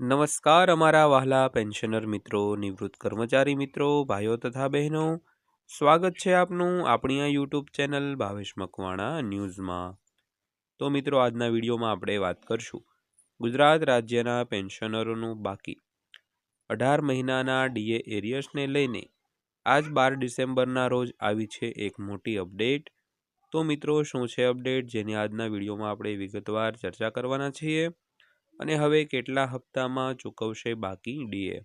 નમસ્કાર અમારા વહાલા પેન્શનર મિત્રો, નિવૃત્ત કર્મચારી મિત્રો, ભાઈઓ તથા બહેનો. સ્વાગત છે આપનું આપણી આ યુટ્યુબ ચેનલ ભાવેશ મકવાણા ન્યૂઝમાં. તો મિત્રો, આજના વિડીયોમાં આપણે વાત કરશું ગુજરાત રાજ્યના પેન્શનરોનું બાકી. અઢાર મહિનાના ડીએ એરિયર્સને લઈને આજ બાર ડિસેમ્બરના રોજ આવી છે એક મોટી અપડેટ. તો મિત્રો, શું છે અપડેટ? જેની આજના વિડીયોમાં આપણે વિગતવાર ચર્ચા કરવાના છીએ. અને હવે કેટલા હપ્તામાં ચૂકવશે બાકી ડીએ?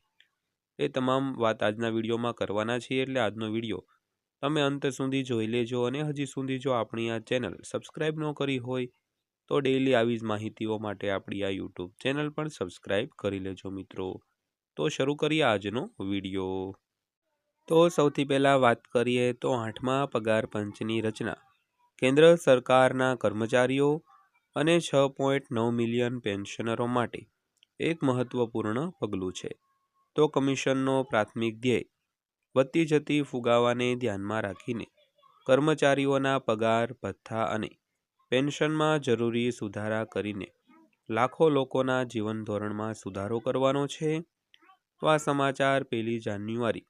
એ તમામ વાત આજના વિડીયોમાં કરવાના છીએ એટલે આજનો વીડિયો તમે અંત સુધી જોઈ લેજો અને હજી સુધી જો આપણી આ ચેનલ સબસ્ક્રાઈબ ન કરી હોય તો ડેઈલી આવી જ માહિતીઓ માટે આપણી આ યુટ્યુબ ચેનલ પણ સબસ્ક્રાઈબ કરી લેજો મિત્રો. તો શરૂ કરીએ આજનો વીડિયો. તો સૌથી પહેલાં વાત કરીએ તો આઠમા પગાર પંચની રચના. કેન્દ્ર સરકારના કર્મચારીઓ અને છ પોઈન્ટ નવ મિલિયન પેન્શનરો માટે એક મહત્વપૂર્ણ પગલું છે. તો કમિશનનો પ્રાથમિક ધ્યેય, વધતી જતી ફુગાવાને ધ્યાનમાં રાખીને કર્મચારીઓના પગાર, ભથ્થા અને પેન્શનમાં જરૂરી સુધારા કરીને લાખો લોકોના જીવન ધોરણમાં સુધારો કરવાનો છે. તો આ સમાચાર પહેલી જાન્યુઆરી,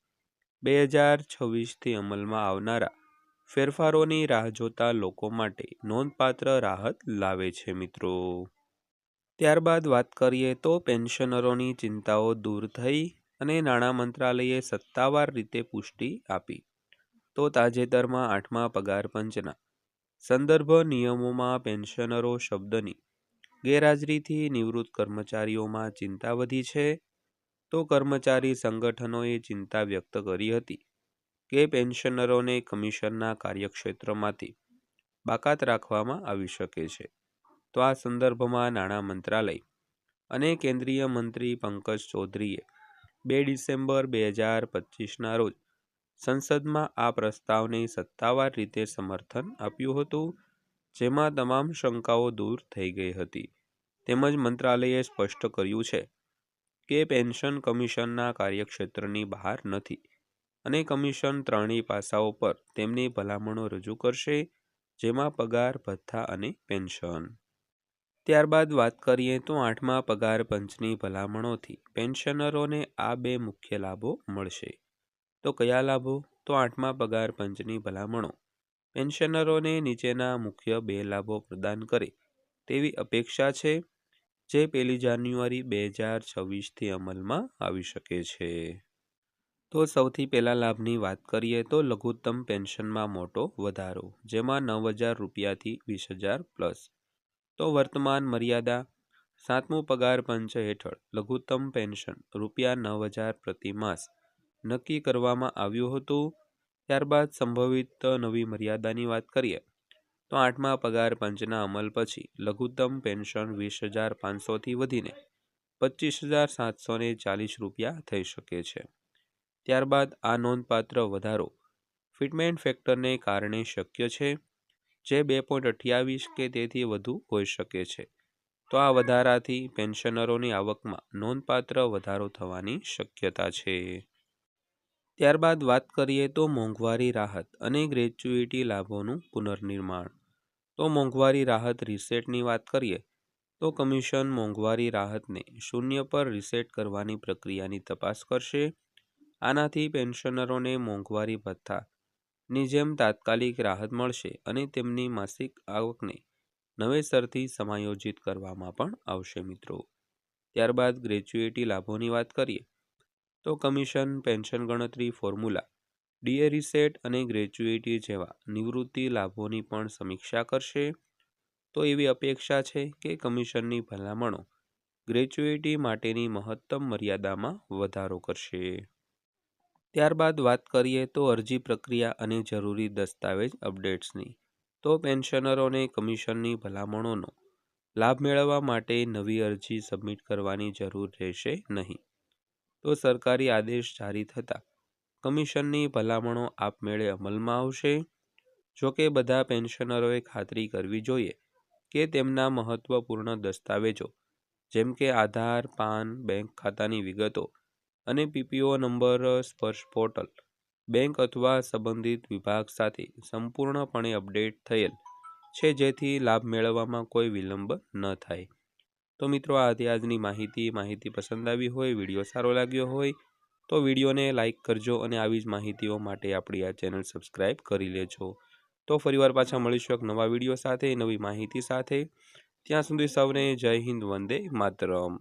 બે હજાર છવ્વીસથી અમલમાં આવનારા ફેરફારોની રાહ જોતા લોકો માટે નોંધપાત્ર રાહત લાવે છે, મિત્રો. ત્યારબાદ વાત કરીએ તો પેન્શનરોની ચિંતાઓ દૂર થઈ અને નાણાં મંત્રાલયે સત્તાવાર રીતે પુષ્ટિ આપી. તો તાજેતરમાં આઠમા પગાર પંચના. સંદર્ભ નિયમોમાં પેન્શનરો શબ્દની ગેરહાજરીથી નિવૃત્ત કર્મચારીઓમાં ચિંતા વધી છે. તો કર્મચારી સંગઠનોએ ચિંતા વ્યક્ત કરી હતી. કે પેન્શનરોને કમિશનના કાર્યક્ષેત્રમાંથી બાકાત રાખવામાં આવી શકે છે. તો આ સંદર્ભમાં નાણાં મંત્રાલય અને કેન્દ્રીય મંત્રી પંકજ ચૌધરીએ બે ડિસેમ્બર બે હજાર પચીસના રોજ સંસદમાં આ પ્રસ્તાવને સત્તાવાર રીતે સમર્થન આપ્યું હતું, જેમાં તમામ શંકાઓ દૂર થઈ ગઈ હતી. તેમજ મંત્રાલયે સ્પષ્ટ કર્યું છે કે પેન્શન કમિશનના કાર્યક્ષેત્રની બહાર નથી. અને કમિશન ત્રણેય પાસાઓ પર તેમની ભલામણો રજૂ કરશે, જેમાં પગાર, ભથ્થા અને પેન્શન. ત્યારબાદ વાત કરીએ તો આઠમા પગાર પંચની ભલામણોથી પેન્શનરોને આ બે મુખ્ય લાભો મળશે. તો કયા લાભો? તો આઠમા પગાર પંચની ભલામણો. પેન્શનરોને નીચેના મુખ્ય બે લાભો પ્રદાન કરે તેવી અપેક્ષા છે, જે પહેલી જાન્યુઆરી બે હજાર છવ્વીસથી અમલમાં આવી શકે છે. તો સૌથી પહેલાં લાભની વાત કરીએ તો લઘુત્તમ પેન્શનમાં મોટો વધારો, જેમાં નવ હજાર રૂપિયાથી વીસ હજાર પ્લસ તો વર્તમાન મર્યાદા, સાતમું પગાર પંચ હેઠળ લઘુત્તમ પેન્શન રૂપિયા નવ હજાર પ્રતિ માસ નક્કી કરવામાં આવ્યું હતું. ત્યારબાદ સંભવિત નવી મર્યાદાની વાત કરીએ, તો આઠમા પગાર પંચના અમલ પછી લઘુત્તમ પેન્શન વીસ હજાર પાંચસોથી વધીને પચીસ હજાર સાતસો ચાલીસ રૂપિયા થઈ શકે છે. ત્યારબાદ આ નોંધપાત્ર વધારો ફિટમેન્ટ ફેક્ટરને કારણે શક્ય છે, જે બે પોઈન્ટ અઠ્યાવીસ કે તેથી વધુ હોઈ શકે છે. તો આ વધારાથી પેન્શનરોની આવકમાં નોંધપાત્ર વધારો થવાની શક્યતા છે. ત્યારબાદ વાત કરીએ તો મોંઘવારી રાહત અને ગ્રેચ્યુઇટી લાભોનું પુનર્નિર્માણ. તો મોંઘવારી રાહત રિસેટની વાત કરીએ, તો કમિશન મોંઘવારી રાહતને શૂન્ય પર રિસેટ કરવાની પ્રક્રિયાની તપાસ કરશે. આનાથી પેન્શનરોને મોંઘવારી ભથ્થાની જેમ તાત્કાલિક રાહત મળશે અને તેમની માસિક આવકને નવેસરથી સમાયોજિત કરવામાં પણ આવશે મિત્રો. ત્યારબાદ ગ્રેચ્યુએટી લાભોની વાત કરીએ, તો કમિશન, પેન્શન ગણતરી ફોર્મ્યુલા ડીએ રિસેટ અને ગ્રેચ્યુએટી જેવા નિવૃત્તિ લાભોની પણ સમીક્ષા કરશે. તો એવી અપેક્ષા છે કે કમિશનની ભલામણો ગ્રેચ્યુએટી માટેની મહત્તમ મર્યાદામાં વધારો કરશે. ત્યારબાદ વાત કરીએ તો અરજી પ્રક્રિયા અને જરૂરી દસ્તાવેજ અપડેટ્સની. તો પેન્શનરોને કમિશનની ભલામણોનો. લાભ મેળવવા માટે નવી અરજી સબમિટ કરવાની જરૂર રહેશે નહીં. તો સરકારી આદેશ જારી થતાં કમિશનની ભલામણો આપમેળે અમલમાં આવશે? જોકે બધા પેન્શનરોએ ખાતરી કરવી જોઈએ કે તેમના મહત્વપૂર્ણ દસ્તાવેજો, જેમ કે આધાર, પાન, બેંક ખાતાની વિગતો અને PPO number, Sparsh portal, bank અથવા સંબંધિત વિભાગ સાથે સંપૂર્ણપણે અપડેટ થયેલ છે, જેથી લાભ મેળવવામાં કોઈ વિલંબ ન થાય. તો મિત્રો, આ આજની માહિતી. માહિતી પસંદ આવી હોય, વીડિયો સારો લાગ્યો હોય, તો વિડીયોને લાઇક કરજો અને આવી જ માહિતીઓ માટે આપણી આ ચેનલ સબસ્ક્રાઈબ કરી લેજો. તો ફરીવાર પાછા મળીશું એક નવા વીડિયો સાથે, નવી માહિતી સાથે. ત્યાં સુધી સૌને જય હિન્દ, વંદે માતરમ.